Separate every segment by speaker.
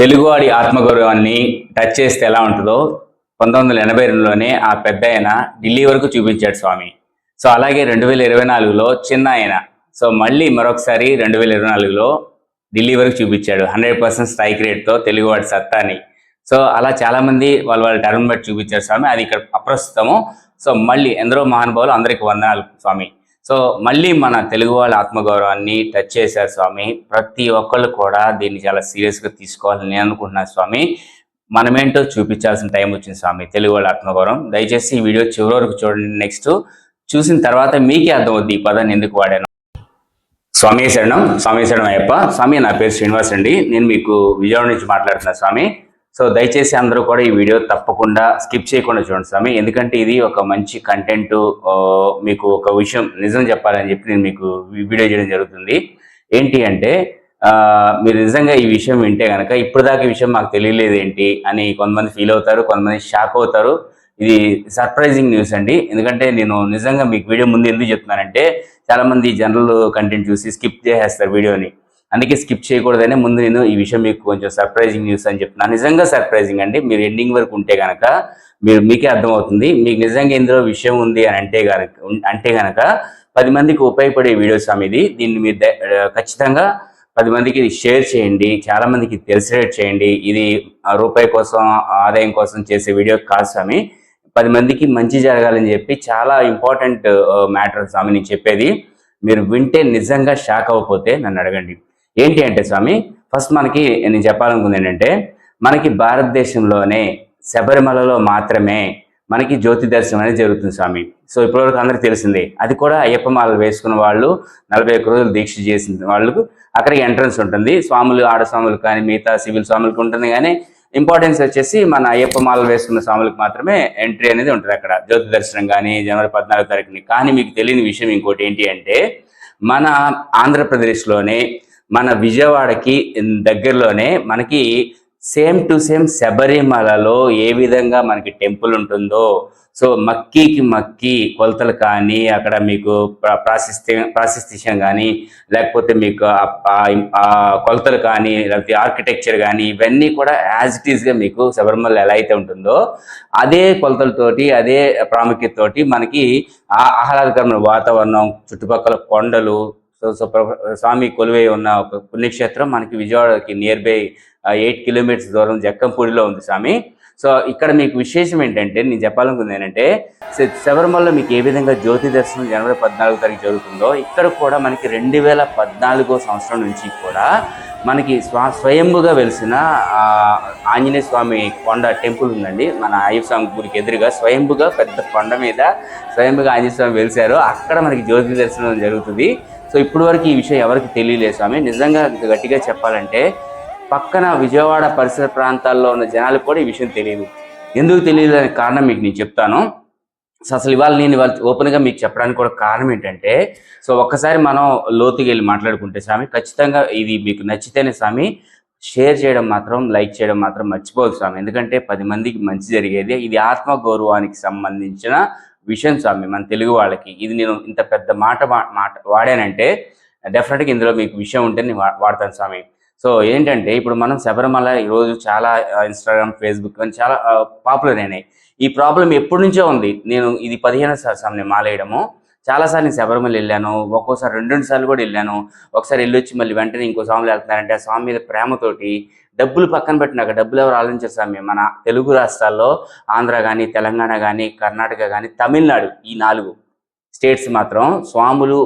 Speaker 1: తెలుగువాడి ఆత్మగౌరవాన్ని టచ్ చేస్తే ఎలా ఉంటుందో పంతొమ్మిది వందల ఎనభై రెండులోనే ఆ పెద్ద ఆయన ఢిల్లీ వరకు చూపించాడు స్వామి. సో అలాగే రెండు వేల ఇరవై నాలుగులో చిన్న ఆయన. సో మళ్ళీ మరొకసారి రెండు వేల ఇరవై నాలుగులో ఢిల్లీ వరకు చూపించాడు. హండ్రెడ్ పర్సెంట్ స్ట్రైక్ రేట్తో తెలుగువాడి సత్తాని సో అలా చాలామంది వాళ్ళ వాళ్ళ టర్మ్ బట్టి చూపించారు స్వామి. అది ఇక్కడ అప్రస్తుతము. సో మళ్ళీ ఎందరో మహానుభావులు అందరికీ వందనాలు స్వామి. సో మళ్ళీ మన తెలుగు వాళ్ళ ఆత్మగౌరవాన్ని టచ్ చేశారు స్వామి. ప్రతి ఒక్కళ్ళు కూడా దీన్ని చాలా సీరియస్గా తీసుకోవాలని నేను అనుకుంటున్నాను స్వామి. మనమేంటో చూపించాల్సిన టైం వచ్చింది స్వామి తెలుగు వాళ్ళ ఆత్మగౌరవం. దయచేసి ఈ వీడియో చివరి వరకు చూడండి నెక్స్ట్. చూసిన తర్వాత మీకే అర్థమవుద్ది ఈ పదాన్ని ఎందుకు వాడాను. స్వామి శరణం స్వామి శరణం అయ్యప్ప. స్వామి నా పేరు శ్రీనివాస్ అండి నేను మీకు విజయవాడ నుంచి మాట్లాడుతున్నా స్వామి. సో దయచేసి అందరూ కూడా ఈ వీడియో తప్పకుండా స్కిప్ చేయకుండా చూడండి స్వామి. ఎందుకంటే ఇది ఒక మంచి కంటెంట్ మీకు ఒక విషయం నిజం చెప్పాలని చెప్పి నేను మీకు వీడియో చేయడం జరుగుతుంది. ఏంటి అంటే మీరు నిజంగా ఈ విషయం వింటే కనుక ఇప్పుడు దాకా ఈ విషయం మాకు తెలియలేదు ఏంటి అని కొంతమంది ఫీల్ అవుతారు కొంతమంది షాక్ అవుతారు. ఇది సర్ప్రైజింగ్ న్యూస్ అండి. ఎందుకంటే నేను నిజంగా మీకు వీడియో ముందు ఎందుకు చెప్తున్నానంటే చాలామంది జనరల్ కంటెంట్ చూసి స్కిప్ చేసేస్తారు వీడియోని. అందుకే స్కిప్ చేయకూడదని ముందు నేను ఈ విషయం మీకు కొంచెం సర్ప్రైజింగ్ న్యూస్ అని చెప్తున్నాను నిజంగా సర్ప్రైజింగ్ అండి మీరు ఎండింగ్ వరకు ఉంటే గనక మీరు మీకే అర్థమవుతుంది. మీకు నిజంగా ఇందులో విషయం ఉంది అని అంటే గనక అంటే గనక పది మందికి ఉపయోగపడే వీడియోస్ స్వామి ఇది దీన్ని మీరు ఖచ్చితంగా పది మందికి ఇది షేర్ చేయండి. చాలా మందికి తెలిసేట్ చేయండి. ఇది రూపాయి కోసం ఆదాయం కోసం చేసే వీడియో కాదు స్వామి. పది మందికి మంచి జరగాలని చెప్పి చాలా ఇంపార్టెంట్ మ్యాటర్ uh, స్వామి నేను చెప్పేది. మీరు వింటే నిజంగా షాక్ అవ్వకపోతే నన్ను అడగండి. ఏంటి అంటే స్వామి ఫస్ట్ మనకి నేను చెప్పాలనుకుంది ఏంటంటే మనకి భారతదేశంలోనే శబరిమలలో మాత్రమే మనకి జ్యోతి దర్శనం అనేది జరుగుతుంది స్వామి. సో ఇప్పటివరకు అందరికీ తెలిసిందే. అది కూడా అయ్యప్ప మాలలు వేసుకున్న వాళ్ళు నలభై ఒక్క రోజులు దీక్ష చేసిన వాళ్ళకు అక్కడికి ఎంట్రన్స్ ఉంటుంది. స్వాములు ఆడ స్వాములు కానీ మిగతా సివిల్ స్వాములకు ఉంటుంది. కానీ ఇంపార్టెన్స్ వచ్చేసి మన అయ్యప్ప మాలలు వేసుకున్న స్వాములకు మాత్రమే ఎంట్రీ అనేది ఉంటుంది అక్కడ. జ్యోతి దర్శనం కానీ జనవరి పద్నాలుగు తారీఖుని. కానీ మీకు తెలియని విషయం ఇంకోటి ఏంటి అంటే మన ఆంధ్రప్రదేశ్లోనే మన విజయవాడకి దగ్గరలోనే మనకి సేమ్ టు సేమ్ శబరిమలలో ఏ విధంగా మనకి టెంపుల్ ఉంటుందో సో మక్కీకి మక్కి కొలతలు కానీ అక్కడ మీకు ప్ర- ప్రాశస్త్య ప్రాశస్త్యం కానీ లేకపోతే మీకు ఆ- కొలతలు కానీ లేకపోతే ఆర్కిటెక్చర్ కానీ ఇవన్నీ కూడా యాజ్ ఇట్ ఈస్గా మీకు శబరిమల ఎలా అయితే ఉంటుందో అదే కొలతలతోటి అదే ప్రాముఖ్యతతోటి మనకి ఆ ఆహ్లాదకరమైన వాతావరణం చుట్టుపక్కల కొండలు సో సో స్వామి కొలువై ఉన్న ఒక పుణ్యక్షేత్రం మనకి విజయవాడకి నియర్ బై ఎయిట్ కిలోమీటర్స్ దూరం జక్కంపూడిలో ఉంది స్వామి. సో ఇక్కడ మీకు విశేషం ఏంటంటే నేను చెప్పాలనుకుంది ఏంటంటే శబరిమలలో మీకు ఏ విధంగా జ్యోతి దర్శనం జనవరి పద్నాలుగు తారీఖు జరుగుతుందో ఇక్కడ కూడా మనకి రెండు వేల పద్నాలుగో సంవత్సరం నుంచి కూడా మనకి స్వా స్వయంభుగా వెలిసిన ఆంజనేయ స్వామి కొండ టెంపుల్ ఉందండి. మన అయ్యప్ప స్వామి గుడికి ఎదురుగా స్వయంభుగా పెద్ద కొండ మీద స్వయంభుగా ఆంజనేయ స్వామి వెలిశారు. అక్కడ మనకి జ్యోతి దర్శనం జరుగుతుంది. సో ఇప్పుడు వరకు ఈ విషయం ఎవరికి తెలియలేదు స్వామి. నిజంగా గట్టిగా చెప్పాలంటే పక్కన విజయవాడ పరిసర ప్రాంతాల్లో ఉన్న జనాలకు కూడా ఈ విషయం తెలియదు. ఎందుకు తెలియదు అనే కారణం మీకు నేను చెప్తాను. సో అసలు ఇవాళ నేను ఇవాళ ఓపెన్గా మీకు చెప్పడానికి కూడా కారణం ఏంటంటే సో ఒక్కసారి మనం లోతుకి వెళ్ళి మాట్లాడుకుంటే స్వామి ఖచ్చితంగా ఇది మీకు నచ్చితేనే స్వామి షేర్ చేయడం మాత్రం లైక్ చేయడం మాత్రం మర్చిపోదు స్వామి. ఎందుకంటే పది మందికి మంచి జరిగేది. ఇది ఆత్మ గౌరవానికి సంబంధించిన విషయం స్వామి మన తెలుగు వాళ్ళకి. ఇది నేను ఇంత పెద్ద మాట మా- మాట వాడానంటే డెఫినెట్గా ఇందులో మీకు విషయం ఉంటే నేను వా- వాడతాను స్వామి. సో ఏంటంటే ఇప్పుడు మనం శబరిమల ఈరోజు చాలా ఇన్స్టాగ్రామ్ ఫేస్బుక్ అని చాలా పాపులర్ అయినాయి. ఈ ప్రాబ్లం ఎప్పటి నుంచో ఉంది. నేను ఇది పదిహేను స్వామిని మాలేయడము చాలాసార్లు నేను శబరిమల వెళ్ళాను. ఒక్కోసారి రెండు రెండు సార్లు కూడా వెళ్ళాను. ఒకసారి వెళ్ళొచ్చి మళ్ళీ వెంటనే ఇంకో స్వామిలో వెళ్తున్నారంటే ఆ స్వామి మీద ప్రేమతోటి డబ్బులు పక్కన పెట్టినాక డబ్బులు ఎవరు ఆలోచించారు స్వామి. మన తెలుగు రాష్ట్రాల్లో ఆంధ్ర కానీ తెలంగాణ కానీ కర్ణాటక కానీ తమిళనాడు ఈ నాలుగు స్టేట్స్ మాత్రం స్వాములు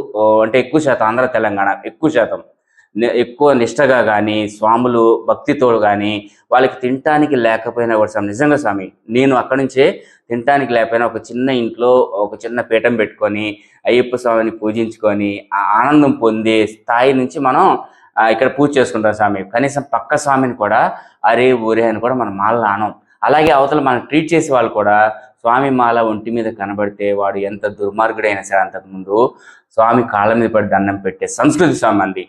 Speaker 1: అంటే ఎక్కువ శాతం ఆంధ్ర తెలంగాణ ఎక్కువ శాతం ఎక్కువ నిష్టగా కానీ స్వాములు భక్తితో కానీ వాళ్ళకి తినటానికి లేకపోయినా కూడా స్వామి నిజంగా స్వామి నేను అక్కడి నుంచే తినటానికి లేకపోయినా ఒక చిన్న ఇంట్లో ఒక చిన్న పీఠం పెట్టుకొని అయ్యప్ప స్వామిని పూజించుకొని ఆ ఆనందం పొందే స్థాయి నుంచి మనం ఇక్కడ పూజ చేసుకుంటాం స్వామి. కనీసం పక్క స్వామిని కూడా అరే ఊరే అని కూడా మనం మాల ఆనం అలాగే అవతల మనం ట్రీట్ చేసే వాళ్ళు కూడా స్వామి మాల ఒంటి మీద కనబడితే వాడు ఎంత దుర్మార్గుడైనా సరే అంతకుముందు స్వామి కాళ్ళ మీద పడి దండం పెట్టే సంస్కృతి స్వామి అంది.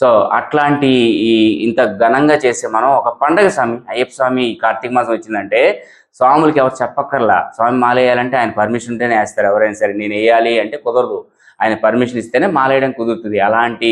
Speaker 1: సో అట్లాంటి ఈ ఇంత ఘనంగా చేసే మనం ఒక పండగ స్వామి అయ్యప్ప స్వామి కార్తీక మాసం వచ్చిందంటే స్వాములకి ఎవరు చెప్పక్కర్లా. స్వామి మాల వేయాలంటే ఆయన పర్మిషన్ ఉంటేనే వేస్తారు. ఎవరైనా సరే నేను వేయాలి అంటే కుదరదు. ఆయన పర్మిషన్ ఇస్తేనే మాలేయడం కుదురుతుంది. అలాంటి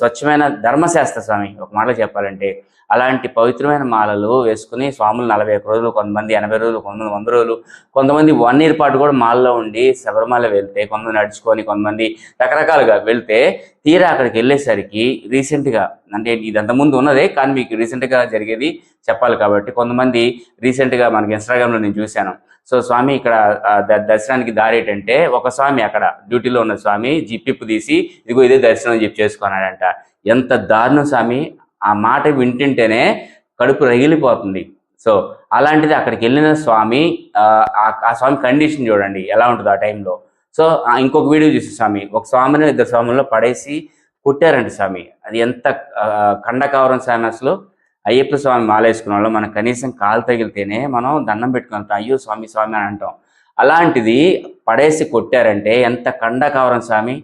Speaker 1: స్వచ్ఛమైన ధర్మశాస్త్ర స్వామి ఒక మాటలో చెప్పాలంటే అలాంటి పవిత్రమైన మాలలు వేసుకుని స్వాములు నలభై ఒక్క రోజులు కొంతమంది ఎనభై రోజులు కొంతమంది వంద రోజులు కొంతమంది వన్ ఇయర్ పాటు కూడా మాలలో ఉండి శబరిమల వెళ్తే కొంతమంది నడుచుకొని కొంతమంది రకరకాలుగా వెళ్తే తీరా అక్కడికి వెళ్ళేసరికి రీసెంట్గా అంటే ఇదంత ముందు ఉన్నదే కానీ మీకు రీసెంట్గా జరిగేది చెప్పాలి కాబట్టి కొంతమంది రీసెంట్గా మనకి ఇన్స్టాగ్రామ్లో నేను చూశాను. సో స్వామి ఇక్కడ ద- దర్శనానికి దారి ఏంటంటే ఒక స్వామి అక్కడ డ్యూటీలో ఉన్న స్వామి జిప్పిప్పు తీసి ఇదిగో ఇదే దర్శనం చెప్పి చేసుకున్నాడంట. ఎంత దారుణం స్వామి ఆ మాట వింటుంటేనే కడుపు రగిలిపోతుంది. సో అలాంటిది అక్కడికి వెళ్ళిన స్వామి ఆ, ఆ- స్వామి కండిషన్ చూడండి ఎలా ఉంటుందో ఆ టైంలో. సో ఆ, ఇంకొక వీడియో చూసి స్వామి ఒక స్వామిని ఇద్దరు స్వాముల్లో పడేసి కొట్టారండి స్వామి. అది ఎంత ఆ, కండకావరం స్వామి అసలు. అయ్యప్ప స్వామి మాలేసుకున్న వాళ్ళు మనం కనీసం కాలు తగిలితేనే మనం దండం పెట్టుకుంటాం అయ్యో స్వామి స్వామి అని అంటాం. అలాంటిది పడేసి కొట్టారంటే ఎంత కండకావరం స్వామి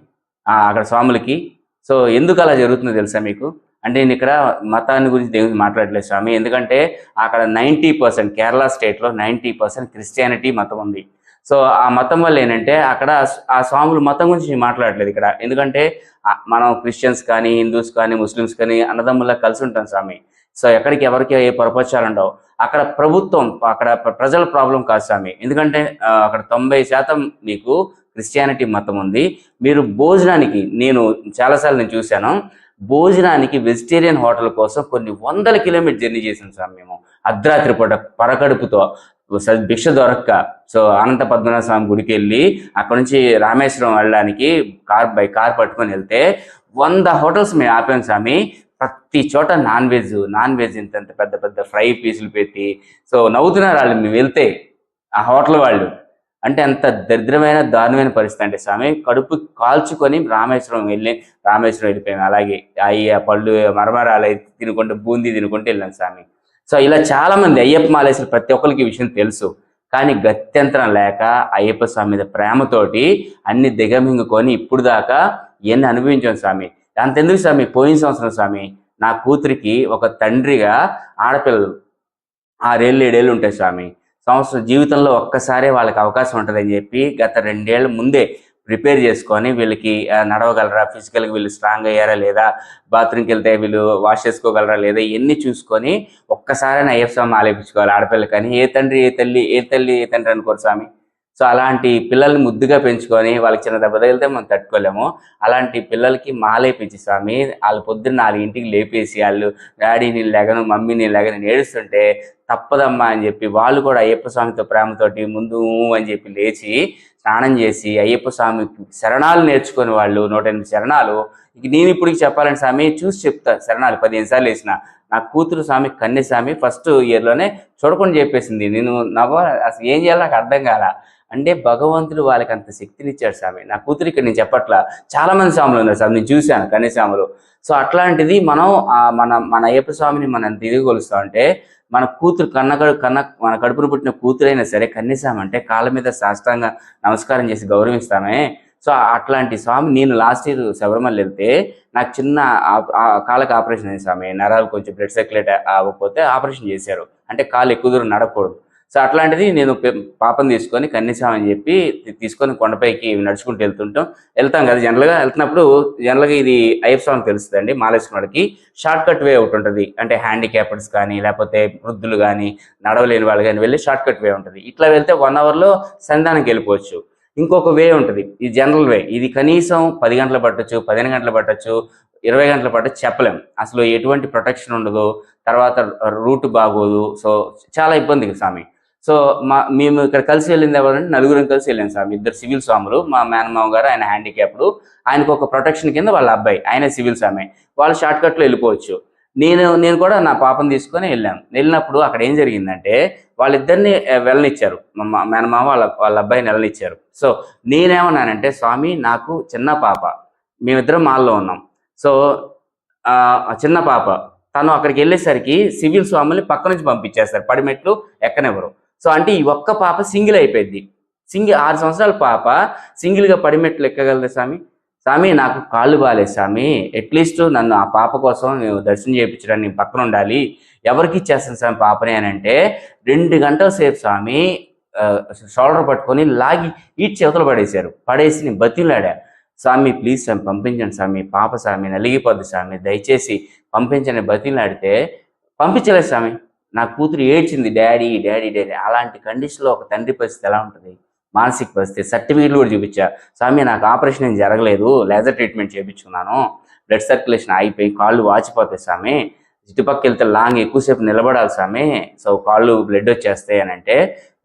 Speaker 1: అక్కడ స్వాములకి? సో ఎందుకు అలా జరుగుతుందో తెలుసా మీకు? అంటే నేను ఇక్కడ మతాన్ని గురించి దేవుని మాట్లాడలేదు స్వామి. ఎందుకంటే అక్కడ నైంటీ పర్సెంట్ కేరళ స్టేట్లో నైంటీ పర్సెంట్ క్రిస్టియానిటీ మతం ఉంది. సో ఆ మతం వల్ల ఏంటంటే అక్కడ ఆ స్వాములు మతం గురించి నేను మాట్లాడలేదు ఇక్కడ. ఎందుకంటే మనం క్రిస్టియన్స్ కానీ హిందూస్ కానీ ముస్లిమ్స్ కానీ అన్నదమ్ముల కలిసి ఉంటాం స్వామి. సో ఎక్కడికి ఎవరికి ఏ పొరపచ్చాలు ఉండవు. అక్కడ ప్రభుత్వం అక్కడ ప్ర- ప్రజల ప్రాబ్లం కాదు స్వామి. ఎందుకంటే అక్కడ తొంభై శాతం మీకు క్రిస్టియానిటీ మతం ఉంది. మీరు భోజనానికి నేను చాలాసార్లు నేను చూశాను భోజనానికి వెజిటేరియన్ హోటల్ కోసం కొన్ని వందల కిలోమీటర్ జర్నీ చేసాం సార్ మేము. అర్ధరాత్రి పూట పరకడుపుతో భిక్ష దొరక్క. సో అనంత పద్మనాభ స్వామి గుడికి వెళ్ళి అక్కడ నుంచి రామేశ్వరం వెళ్ళడానికి కార్ బై కార్ పట్టుకొని వెళ్తే వంద హోటల్స్ మేము ఆపాం స్వామి. ప్రతి చోట నాన్ వెజ్ నాన్ వెజ్ ఇంత ఇంత పెద్ద పెద్ద ఫ్రై పీసులు పెట్టి సో నవ్వుతున్నారు వాళ్ళు. మేము వెళ్తే ఆ హోటల్ వాళ్ళు. అంటే అంత దరిద్రమైన దారుణమైన పరిస్థితి అంటే స్వామి కడుపు కాల్చుకొని రామేశ్వరం వెళ్ళి రామేశ్వరం వెళ్ళిపోయాం. అలాగే అవి ఆ పళ్ళు మరమరాలు అవి తినుకుంటూ బూందీ తినుకుంటూ వెళ్ళాం స్వామి. సో ఇలా చాలా మంది అయ్యప్ప మాలేశ్వర ప్రతి ఒక్కరికి విషయం తెలుసు. కానీ గత్యంతరం లేక అయ్యప్ప స్వామి మీద ప్రేమతోటి అన్ని దిగమింగుకొని ఇప్పుడు దాకా ఇవన్నీ అనుభవించాం స్వామి? అంతెందుకు స్వామి? పోయిన సంవత్సరం స్వామి నా కూతురికి ఒక తండ్రిగా ఆడపిల్లలు. ఆరేళ్ళు ఏడేళ్ళు ఉంటాయి స్వామి. సంవత్సరం జీవితంలో ఒక్కసారే వాళ్ళకి అవకాశం ఉంటుందని చెప్పి గత రెండేళ్ళ ముందే ప్రిపేర్ చేసుకొని వీళ్ళకి నడవగలరా? ఫిజికల్గా వీళ్ళు స్ట్రాంగ్ అయ్యారా లేదా? బాత్రూమ్కి వెళ్తే వీళ్ళు వాష్ చేసుకోగలరా లేదా? ఇవన్నీ చూసుకొని ఒక్కసారైనా అయ్యప్ప స్వామి ఆలేపించుకోవాలి ఆడపిల్ల కానీ ఏ తండ్రి ఏ తల్లి ఏ తల్లి ఏ తండ్రి అనుకోరు స్వామి. సో అలాంటి పిల్లల్ని ముద్దుగా పెంచుకొని వాళ్ళకి చిన్న దెబ్బ తగిలితే మనం తట్టుకోలేము. అలాంటి పిల్లలకి మాలేపించి స్వామి. వాళ్ళు పొద్దున్న వాళ్ళ ఇంటికి లేపేసి వాళ్ళు డాడీ నేను లెగను మమ్మీ నేను లెగను ఏడుస్తుంటే తప్పదమ్మా అని చెప్పి వాళ్ళు కూడా అయ్యప్ప స్వామితో ప్రేమతోటి ముందు అని చెప్పి లేచి స్నానం చేసి అయ్యప్ప స్వామి శరణాలు నేర్చుకుని వాళ్ళు నూట ఎనిమిది శరణాలు. ఇక నేను ఇప్పుడు చెప్పాలని స్వామి చూసి చెప్తా. శరణాలు పదిహేను సార్లు వేసిన. నా కూతురు స్వామి కన్య స్వామి ఫస్ట్ ఇయర్లోనే చూడకుండా చెప్పేసింది. నేను నవ్వ అసలు ఏం చేయాలో నాకు అర్థం కాల. అంటే భగవంతుడు వాళ్ళకి అంత శక్తిని ఇచ్చాడు స్వామి. నా కూతురు ఇక్కడ నేను చెప్పట్లా. చాలా మంది స్వాములు ఉన్నారు స్వామి. నేను చూశాను కన్యస్వాములు. సో అట్లాంటిది మనం మన మన అయ్యప్ప స్వామిని మనం ఎంత ఉంటే అంటే మన కూతురు కన్నగడు కన్న మన కడుపును పుట్టిన కూతురైనా సరే కన్యస్వామి అంటే కాళ్ళ మీద సాష్టాంగ నమస్కారం చేసి గౌరవిస్తామే. సో అట్లాంటి స్వామి నేను లాస్ట్ ఇయర్ శబరిమల వెళ్తే నాకు చిన్న ఆ- కాళ్ళకి ఆపరేషన్ అయింది స్వామి. నరాలు కొంచెం బ్లడ్ సర్క్యులేట్ అవ్వకపోతే ఆపరేషన్ చేశారు. అంటే కాళ్ళు ఎక్కువ దూరం నడకూడదు సో అట్లాంటిది నేను పాపం తీసుకొని కన్యస్వామి అని చెప్పి తీసుకొని కొండపైకి నడుచుకుంటూ వెళ్తుంటాం. వెళ్తాం కదా జనరల్గా వెళ్తున్నప్పుడు జనరల్గా ఇది అయ్యప్ప స్వామి తెలుస్తుందండి మాలేసుకున్నవాడికి షార్ట్ కట్ వే ఒకటి ఉంటుంది అంటే హ్యాండిక్యాప్డ్స్ కానీ లేకపోతే వృద్ధులు కానీ నడవలేని వాళ్ళు కానీ వెళ్ళి షార్ట్ కట్ వే ఉంటుంది. ఇట్లా వెళ్తే వన్ అవర్లో సందానికి వెళ్ళిపోవచ్చు. ఇంకొక వే ఉంటుంది ఇది జనరల్ వే. ఇది కనీసం పది గంటలు పట్టచ్చు పదిహేను గంటలు పట్టచ్చు ఇరవై గంటల పాటు చెప్పలేం. అసలు ఎటువంటి ప్రొటెక్షన్ ఉండదు తర్వాత రూట్ బాగోదు సో చాలా ఇబ్బంది స్వామి సో మా మేము ఇక్కడ కలిసి వెళ్ళింది ఎవరంటే నలుగురం కలిసి వెళ్ళాం స్వామి ఇద్దరు సివిల్ స్వాములు మా మేనమామ గారు ఆయన హ్యాండిక్యాప్డ్. ఆయనకు ఒక ప్రొటెక్షన్ కింద వాళ్ళ అబ్బాయి ఆయన సివిల్ స్వామి. వాళ్ళు షార్ట్ కట్లో వెళ్ళిపోవచ్చు. నేను నేను కూడా నా పాపను తీసుకొని వెళ్ళాను వెళ్ళినప్పుడు అక్కడ ఏం జరిగిందంటే వాళ్ళిద్దరిని వెళ్ళనిచ్చారు మా మేనమామ వాళ్ళ వాళ్ళ అబ్బాయిని వెళ్ళనిచ్చారు సో నేనేమన్నానంటే స్వామి నాకు చిన్న పాప. మేమిద్దరం మాల్లో ఉన్నాం. సో చిన్న పాప. తను అక్కడికి వెళ్ళేసరికి సివిల్ స్వాముల్ని పక్క నుంచి పంపించేస్తారు. పడిమెట్లు ఎక్కనివ్వరు. సో అంటే ఈ ఒక్క పాప సింగిల్ అయిపోయింది. సింగిల్ ఆరు సంవత్సరాల పాప సింగిల్గా పడిమెట్లు ఎక్కగలదా స్వామి? స్వామి నాకు కాళ్ళు బాగాలేదు స్వామి. అట్లీస్ట్ నన్ను ఆ పాప కోసం నేను దర్శనం చేయించడానికి నేను పక్కన ఉండాలి. ఎవరికి ఇచ్చేస్తాను స్వామి పాపని అని అంటే రెండు గంటల సేపు స్వామి షోల్డర్ పట్టుకొని లాగి ఈడ్చి అవతల పడేశారు. పడేసి నేను బతిలాడా స్వామి ప్లీజ్ స్వామి పంపించండి స్వామి. పాప స్వామి నలిగిపోద్ది స్వామి. దయచేసి పంపించని బతిలాడితే పంపించలేదు స్వామి. నా కూతురు ఏడ్చింది డాడీ డాడీ డాడీ. అలాంటి కండిషన్లో ఒక తండ్రి పరిస్థితి ఎలా ఉంటుంది? మానసిక పరిస్థితి సర్టిఫికేట్లు కూడా చూపించా. స్వామి నాకు ఆపరేషన్ ఏం జరగలేదు. లేజర్ ట్రీట్మెంట్ చేయించుకున్నాను. బ్లడ్ సర్క్యులేషన్ ఆగిపోయి కాళ్ళు వాచిపోతాయి స్వామి. ఇటుపక్క వెళ్తే లాంగ్ ఎక్కువసేపు నిలబడాలి స్వామి. సో కాళ్ళు బ్లడ్ వచ్చేస్తాయి అని అంటే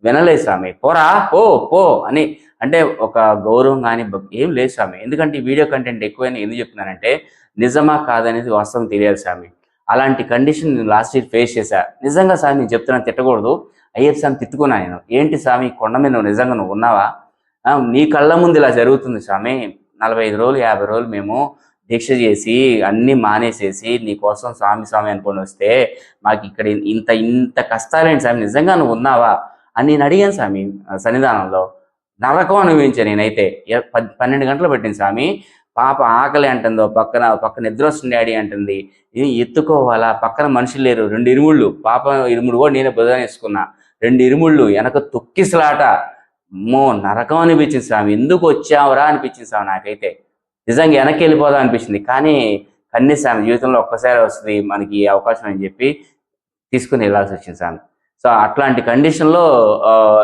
Speaker 1: వినలేదు స్వామి. పోరా పో పో అని. అంటే ఒక గౌరవం కానీ ఏం లేదు స్వామి. ఎందుకంటే ఈ వీడియో కంటెంట్ ఎక్కువైనా ఎందుకు చెప్తున్నానంటే నిజమా కాదనేది వాస్తవం తెలియాలి స్వామి. అలాంటి కండిషన్ నేను లాస్ట్ ఇయర్ ఫేస్ చేశా. నిజంగా స్వామి నేను చెప్తున్నాను తిట్టకూడదు. అయ్యప్ప స్వామి తిట్టుకున్నా నేను. ఏంటి స్వామి కొండ మీద నువ్వు నిజంగా నువ్వు ఉన్నావా? నీ కళ్ళ ముందు ఇలా జరుగుతుంది స్వామి. నలభై ఐదు రోజులు యాభై రోజులు మేము దీక్ష చేసి అన్ని మానేసేసి నీ కోసం స్వామి స్వామి అనుకొని వస్తే మాకు ఇక్కడ ఇంత ఇంత కష్టాలేంటి స్వామి? నిజంగా నువ్వు ఉన్నావా? అని నేను అడిగాను స్వామి సన్నిధానంలో. నరకం అనుభవించాను నేనైతే. పన్నెండు గంటలు పెట్టింది స్వామి. పాప ఆకలి అంటుందో పక్కన పక్కన నిద్ర వస్తుంది డాడీ అంటుంది. ఇది ఎత్తుకోవాలా? పక్కన మనుషులు లేరు. రెండు ఇరుముళ్ళు. పాప ఇరుముడు కూడా నేనే బుధం వేసుకున్నా. రెండు ఇరుముళ్ళు. వెనక తొక్కిసలాట. మో నరకం అనిపించింది స్వామి. ఎందుకు వచ్చావురా అనిపించింది స్వామి నాకైతే. నిజంగా వెనక్కి వెళ్ళిపోదాం అనిపించింది. కానీ కన్నీ స్వామి జీవితంలో ఒక్కసారి వస్తుంది. మనకి ఈ అవకాశం అని చెప్పి తీసుకుని వెళ్ళాల్సి వచ్చింది స్వామి. సో అట్లాంటి కండిషన్లో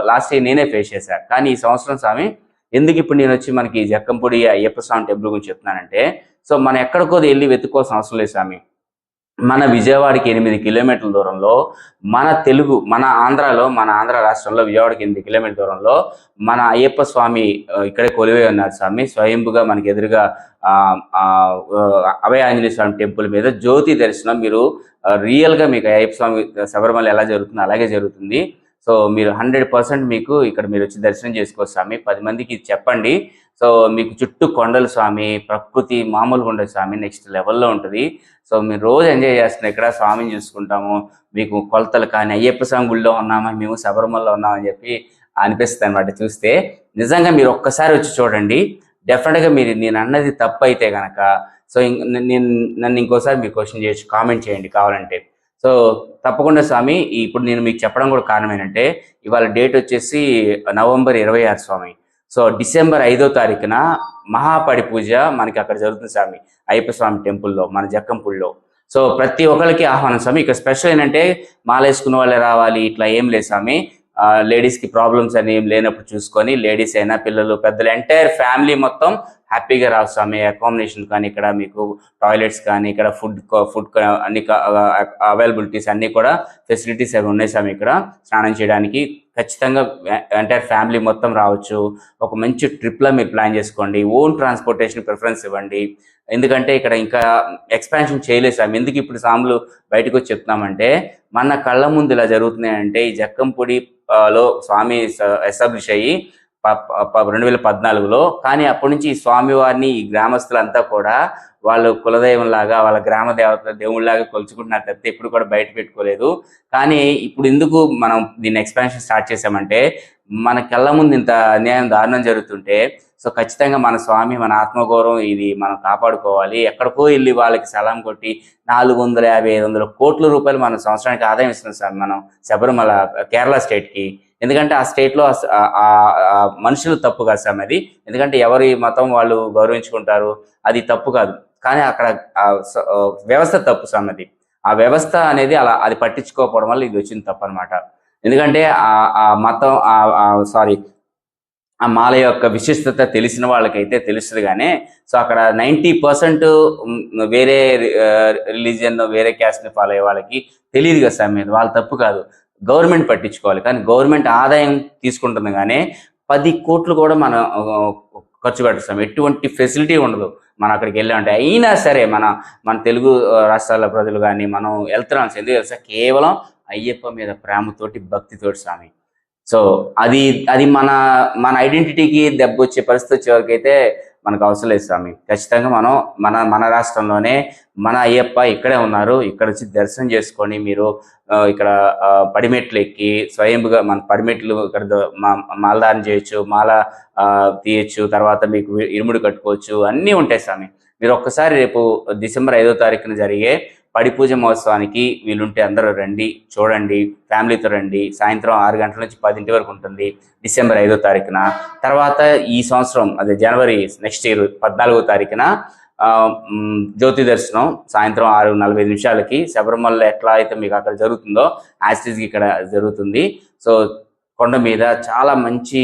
Speaker 1: లాస్ట్ ఇయర్ నేనే ఫేస్ చేశాను కానీ ఈ సంవత్సరం స్వామి ఎందుకు ఇప్పుడు నేను వచ్చి మనకి జక్కంపూడి అయ్యప్ప స్వామి టెంపుల్ గురించి చెప్తున్నానంటే సో మనం ఎక్కడికో వెళ్ళి వెతుక్కోవాల్సిన అవసరం లేదు స్వామి. మన విజయవాడకి ఎనిమిది కిలోమీటర్ల దూరంలో మన తెలుగు మన ఆంధ్రాలో మన ఆంధ్ర రాష్ట్రంలో విజయవాడకి ఎనిమిది కిలోమీటర్ల దూరంలో మన అయ్యప్ప స్వామి ఇక్కడే కొలువై ఉన్నారు స్వామి. స్వయంభుగా మనకి ఎదురుగా అభయ ఆంజనేయ స్వామి టెంపుల్ మీద జ్యోతి దర్శనం మీరు రియల్గా మీకు అయ్యప్ప స్వామి శబరిమల ఎలా జరుగుతుందో అలాగే జరుగుతుంది. సో మీరు హండ్రెడ్ పర్సెంట్ మీకు ఇక్కడ మీరు వచ్చి దర్శనం చేసుకోవచ్చు స్వామి. పది మందికి చెప్పండి. సో మీకు చుట్టూ కొండలు స్వామి ప్రకృతి మామూలుగా ఉండదు స్వామి నెక్స్ట్ లెవెల్లో ఉంటుంది. సో మీరు రోజు ఎంజాయ్ చేస్తున్నాం ఇక్కడ స్వామిని చూసుకుంటాము. మీకు కొలతలు కానీ అయ్యప్ప స్వామి గుడిలో ఉన్నామా మేము శబరిమలలో ఉన్నామని చెప్పి అనిపిస్తుంది అనమాట చూస్తే. నిజంగా మీరు ఒక్కసారి వచ్చి చూడండి. డెఫినెట్గా మీరు నేను అన్నది తప్పు అయితే కనుక సో ఇం- నేను నన్ను ఇంకోసారి మీరు క్వశ్చన్ చేయొచ్చు కామెంట్ చేయండి కావాలంటే. సో తప్పకుండా స్వామి ఇప్పుడు నేను మీకు చెప్పడం కూడా కారణం ఏంటంటే ఇవాళ డేట్ వచ్చేసి నవంబర్ ఇరవై ఆరు స్వామి. సో డిసెంబర్ ఐదో తారీఖున మహాపడి పూజ మనకి అక్కడ జరుగుతుంది స్వామి అయ్యప్ప స్వామి టెంపుల్లో మన జక్కంపూడిలో. సో ప్రతి ఒక్కరికి ఆహ్వానం స్వామి. ఇక్కడ స్పెషల్ ఏంటంటే మాల వేసుకున్న వాళ్ళే రావాలి ఇట్లా ఏం లేదు స్వామి. లేడీస్కి ప్రాబ్లమ్స్ అని ఏం లేనప్పుడు చూసుకొని లేడీస్ అయినా పిల్లలు పెద్దలు ఎంటైర్ ఫ్యామిలీ మొత్తం హ్యాపీగా రావు స్వామి. అకామిడేషన్ కానీ ఇక్కడ మీకు టాయిలెట్స్ కానీ ఇక్కడ ఫుడ్ ఫుడ్ అన్ని అవైలబిలిటీస్ అన్ని కూడా ఫెసిలిటీస్ అవి ఉన్నాయి స్వామి ఇక్కడ స్నానం చేయడానికి. ఖచ్చితంగా ఎంటైర్ ఫ్యామిలీ మొత్తం రావచ్చు. ఒక మంచి ట్రిప్లో మీరు ప్లాన్ చేసుకోండి. ఓన్ ట్రాన్స్పోర్టేషన్ ప్రిఫరెన్స్ ఇవ్వండి. ఎందుకంటే ఇక్కడ ఇంకా ఎక్స్పాన్షన్ చేయలేదు స్వామి. ఎందుకు ఇప్పుడు సాములు బయటకు వచ్చి చెప్తున్నామంటే మన కళ్ళ ముందు ఇలా జరుగుతున్నాయంటే ఈ జక్కంపూడి లో స్వామి ఎస్టాబ్లిష్ అయ్యి రెండు వేల పద్నాలుగులో కానీ అప్పటి నుంచి ఈ స్వామి వారిని ఈ గ్రామస్తులంతా కూడా వాళ్ళు కులదైవం లాగా వాళ్ళ గ్రామ దేవత దేవుళ్ళలాగా కొలుచుకుంటున్నారు తప్పితే ఎప్పుడు కూడా బయట పెట్టుకోలేదు. కానీ ఇప్పుడు ఎందుకు మనం దీన్ని ఎక్స్పాన్షన్ స్టార్ట్ చేసామంటే మన కళ్ళ ముందు ఇంత అన్యాయం దారుణం జరుగుతుంటే సో ఖచ్చితంగా మన స్వామి మన ఆత్మగౌరవం ఇది మనం కాపాడుకోవాలి. ఎక్కడికో వెళ్ళి వాళ్ళకి సలాం కొట్టి నాలుగు వందల యాభై ఐదు వందల కోట్ల రూపాయలు మన సంవత్సరానికి ఆదాయం ఇస్తున్నాం సార్ మనం. శబరిమల కేరళ స్టేట్కి. ఎందుకంటే ఆ స్టేట్లో ఆ- మనుషులు తప్పు కాదు సార్ అది ఎందుకంటే ఎవరి మతం వాళ్ళు గౌరవించుకుంటారు అది తప్పు కాదు. కానీ అక్కడ వ్యవస్థ తప్పు సార్ అది ఆ వ్యవస్థ అనేది అలా అది పట్టించుకోకపోవడం వల్ల ఇది వచ్చింది తప్పు అనమాట ఎందుకంటే ఆ ఆ మతం ఆ సారీ ఆ మాల యొక్క విశిష్టత తెలిసిన వాళ్ళకైతే తెలుస్తుంది కానీ సో అక్కడ నైంటీ పర్సెంట్ వేరే రిలీజియన్ వేరే క్యాస్ట్ని ఫాలో అయ్యే వాళ్ళకి తెలియదు కదా సార్ మీద. వాళ్ళ తప్పు కాదు. గవర్నమెంట్ పట్టించుకోవాలి. కానీ గవర్నమెంట్ ఆదాయం తీసుకుంటుంది కానీ పది కోట్లు కూడా మనం ఖర్చు పెడతాం ఎటువంటి ఫెసిలిటీ ఉండదు మనం అక్కడికి వెళ్ళామంటే అయినా సరే మన మన తెలుగు రాష్ట్రాల ప్రజలు కానీ మనం వెళ్తున్నాం. ఎందుకు తెలుసా? కేవలం అయ్యప్ప మీద ప్రేమతోటి భక్తితోటి స్వామి. సో అది అది మన మన ఐడెంటిటీకి దెబ్బ వచ్చే పరిస్థితి వచ్చే వరకు అయితే మనకు అవసరం లేదు స్వామి. ఖచ్చితంగా మనం మన మన రాష్ట్రంలోనే మన అయ్యప్ప ఇక్కడే ఉన్నారు. ఇక్కడ వచ్చి దర్శనం చేసుకొని మీరు ఇక్కడ పడిమెట్లు ఎక్కి స్వయంగా మన పడిమెట్లు ఇక్కడ ద- చేయొచ్చు మాల తీయచ్చు తర్వాత మీకు ఇరుముడు కట్టుకోవచ్చు అన్నీ ఉంటాయి స్వామి. మీరు ఒక్కసారి రేపు డిసెంబర్ ఐదో తారీఖున జరిగే పడి పూజ మహోత్సవానికి వీలుంటే అందరూ రండి చూడండి ఫ్యామిలీతో రండి. సాయంత్రం ఆరు గంటల నుంచి పదింటి వరకు ఉంటుంది డిసెంబర్ ఐదో తారీఖున. తర్వాత ఈ సంవత్సరం అదే జనవరి నెక్స్ట్ ఇయర్ పద్నాలుగో తారీఖున జ్యోతి దర్శనం సాయంత్రం ఆరు నలభై నిమిషాలకి. శబరిమల ఎట్లా అయితే మీకు అక్కడ జరుగుతుందో యాస్టిస్ ఇక్కడ జరుగుతుంది. సో కొండ మీద చాలా మంచి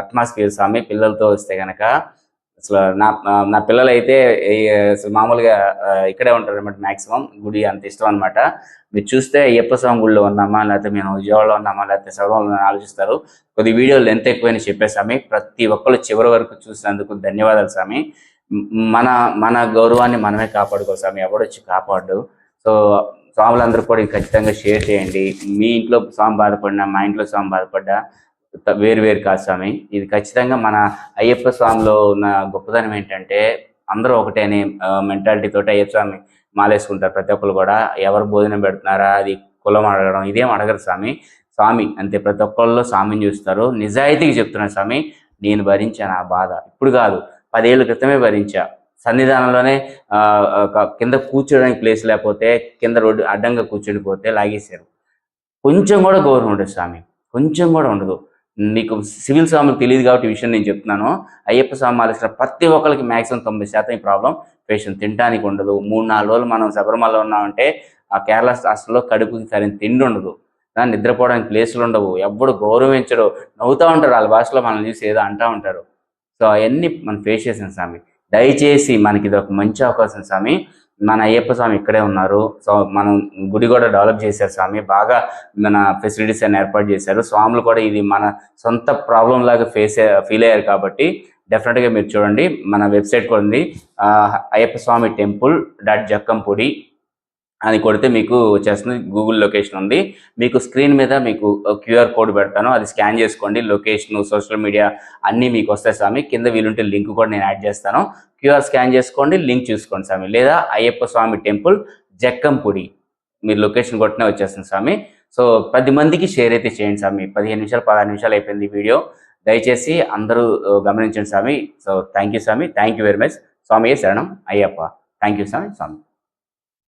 Speaker 1: అట్మాస్ఫియర్ స్వామి పిల్లలతో వస్తే కనుక అసలు నా నా- పిల్లలైతే పిల్లలు అయితే అసలు మామూలుగా ఇక్కడే ఉంటారు అనమాట మ్యాక్సిమం గుడి అంత ఇష్టం అనమాట మీరు చూస్తే అయ్యప్ప స్వామి గుడిలో ఉన్నామా లేకపోతే మేము విజయవాడలో ఉన్నామా లేకపోతే సర్వంలో ఆలోచిస్తారు. కొద్ది వీడియోలు ఎంత ఎక్కువైనా చెప్పే స్వామి. ప్రతి ఒక్కరు చివరి వరకు చూసినందుకు ధన్యవాదాలు స్వామి. మన మన గౌరవాన్ని మనమే కాపాడుకో స్వామి. ఎవడొచ్చి కాపాడు. సో స్వాములందరూ కూడా ఖచ్చితంగా షేర్ చేయండి. మీ ఇంట్లో స్వామి బాధపడినా మా ఇంట్లో స్వామి బాధపడ్డా వేరు వేరు కాదు స్వామి. ఇది ఖచ్చితంగా మన అయ్యప్ప స్వామిలో ఉన్న గొప్పదనం ఏంటంటే అందరూ ఒకటే అనే మెంటాలిటీ తోటి అయ్యప్ప స్వామి మాలేసుకుంటారు ప్రతి ఒక్కరు కూడా. ఎవరు భోజనం పెడుతున్నారా అది కులం అడగడం ఇదేం అడగరు స్వామి. స్వామి అంతే ప్రతి ఒక్కళ్ళు స్వామిని చూస్తారు. నిజాయితీగా చెప్తున్నాను స్వామి నేను భరించాను ఆ బాధ. ఇప్పుడు కాదు పదేళ్ళ క్రితమే భరించా. సన్నిధానంలోనే కింద కూర్చోడానికి ప్లేస్ లేకపోతే కింద రోడ్డు అడ్డంగా కూర్చుండిపోతే పోతే లాగేశారు. కొంచెం కూడా గౌరవం ఉండదు స్వామి. కొంచెం కూడా ఉండదు. నీకు సివిల్ స్వాములకు తెలియదు కాబట్టి ఈ విషయం నేను చెప్తున్నాను. అయ్యప్ప స్వామి ఆలోచన ప్రతి ఒక్కరికి మ్యాక్సిమం తొంభై శాతం ఈ ప్రాబ్లం పేషెంట్ తినడానికి ఉండదు. మూడు నాలుగు రోజులు మనం శబరిమలలో ఉన్నామంటే ఆ కేరళ రాష్ట్రంలో కడుపుకి సరైన తిండి ఉండదు. దాన్ని నిద్రపోవడానికి ప్లేసులు ఉండవు. ఎవ్వడు గౌరవించడు. నవ్వుతూ ఉంటారు వాళ్ళ భాషలో మనల్ని చూసి ఏదో అంటూ ఉంటారు. సో అవన్నీ మనం ఫేస్ చేసాం స్వామి. దయచేసి మనకి ఇది ఒక మంచి అవకాశం స్వామి. మన అయ్యప్ప స్వామి ఇక్కడే ఉన్నారు. సో మనం గుడి కూడా డెవలప్ చేశారు స్వామి. బాగా మన ఫెసిలిటీస్ అన్ని ఏర్పాటు చేశారు. స్వాములు కూడా ఇది మన సొంత ప్రాబ్లం లాగా ఫేస్ ఫీల్ అయ్యారు కాబట్టి డెఫినెట్గా మీరు చూడండి. మన వెబ్సైట్ కూడా ఉంది. అయ్యప్ప స్వామి టెంపుల్ డాట్ జక్కంపూడి అని కొడితే మీకు వచ్చేస్తుంది గూగుల్ లొకేషన్ ఉంది. మీకు స్క్రీన్ మీద మీకు uh, క్యూఆర్ కోడ్ పెడతాను. అది స్కాన్ చేసుకోండి. లొకేషన్ సోషల్ మీడియా అన్నీ మీకు వస్తాయి స్వామి. కింద వీలుంటే లింక్ కూడా నేను యాడ్ చేస్తాను. క్యూఆర్ స్కాన్ చేసుకోండి. లింక్ చూసుకోండి స్వామి. లేదా అయ్యప్ప స్వామి టెంపుల్ జక్కంపూడి. మీరు లొకేషన్ కొట్టినే వచ్చేస్తుంది స్వామి. సో పది మందికి షేర్ అయితే చేయండి స్వామి. పదిహేను నిమిషాలు పదహారు నిమిషాలు అయిపోయింది వీడియో దయచేసి అందరూ uh, గమనించండి స్వామి. So thank you Swamy. Thank you very much స్వామి శరణం. Ayyappa. Thank you Swamy. Swamy.